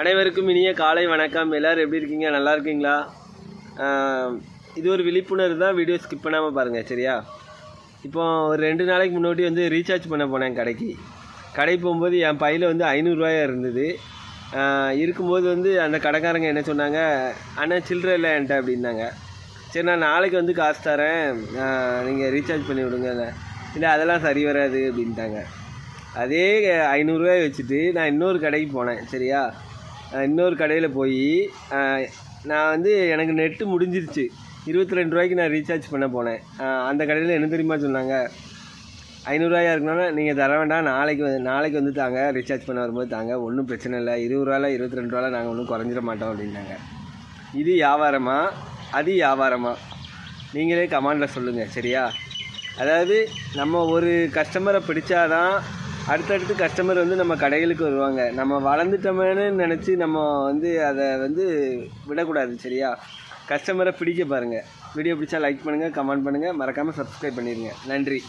அனைவருக்கும் இனிய காலை வணக்கம். எல்லோரும் எப்படி இருக்கீங்க? நல்லா இருக்கீங்களா? இது ஒரு விழிப்புணர்வு தான். வீடியோ ஸ்கிப் பண்ணாமல் பாருங்கள் சரியா? இப்போ ஒரு ரெண்டு நாளைக்கு முன்னாடி வந்து ரீசார்ஜ் பண்ண போனேன் கடைக்கு. கடைக்கு போகும்போது என் பையில் வந்து ஐநூறுரூவாயா இருந்தது. இருக்கும்போது வந்து அந்த கடைக்காரங்க என்ன சொன்னாங்க? ஆனால் சில்லற இல்லை என்கிட்ட அப்படின்னாங்க. சரி நான் நாளைக்கு வந்து காசு தரேன். நீங்கள் ரீசார்ஜ் பண்ணி விடுங்க. இல்லை அதெல்லாம் சரி வராது அப்படின்ட்டாங்க. அதே ஐநூறுரூவாய் வச்சுட்டு நான் இன்னொரு கடைக்கு போனேன் சரியா? இன்னொரு கடையில் போய் நான் வந்து எனக்கு நெட்டு முடிஞ்சிருச்சு. இருபத்தி ரெண்டு ரூபாய்க்கு நான் ரீசார்ஜ் பண்ண போனேன். அந்த கடையில் என்ன தெரியுமா சொன்னாங்க? ஐநூறுரூவாயா இருக்கணும்னா நீங்கள் தர வேண்டாம். நாளைக்கு வந்து நாளைக்கு வந்து தாங்க ரீசார்ஜ் பண்ண வரும்போது தாங்க. ஒன்றும் பிரச்சனை இல்லை. இருபது ரூபாயில் இருபத்தி ரெண்டு ரூபாயில் நாங்கள் ஒன்றும் குறைஞ்சிட மாட்டோம் அப்படின்னாங்க. இது வியாபாரமா? அது வியாபாரமா? நீங்களே கமாண்டில் சொல்லுங்கள் சரியா? அதாவது நம்ம ஒரு கஸ்டமரை பிடிச்சாதான் அடுத்தடுத்து கஸ்டமர் வந்து நம்ம கடைகளுக்கு வருவாங்க. நம்ம வளர்ந்துட்டோமேனு நினச்சி நம்ம வந்து அதை வந்து விடக்கூடாது சரியா? கஸ்டமரை பிடிக்க பாருங்கள் வீடியோ பிடிச்சா லைக் பண்ணுங்கள் கமெண்ட் பண்ணுங்கள் மறக்காமல் சப்ஸ்கிரைப் பண்ணிடுங்க நன்றி.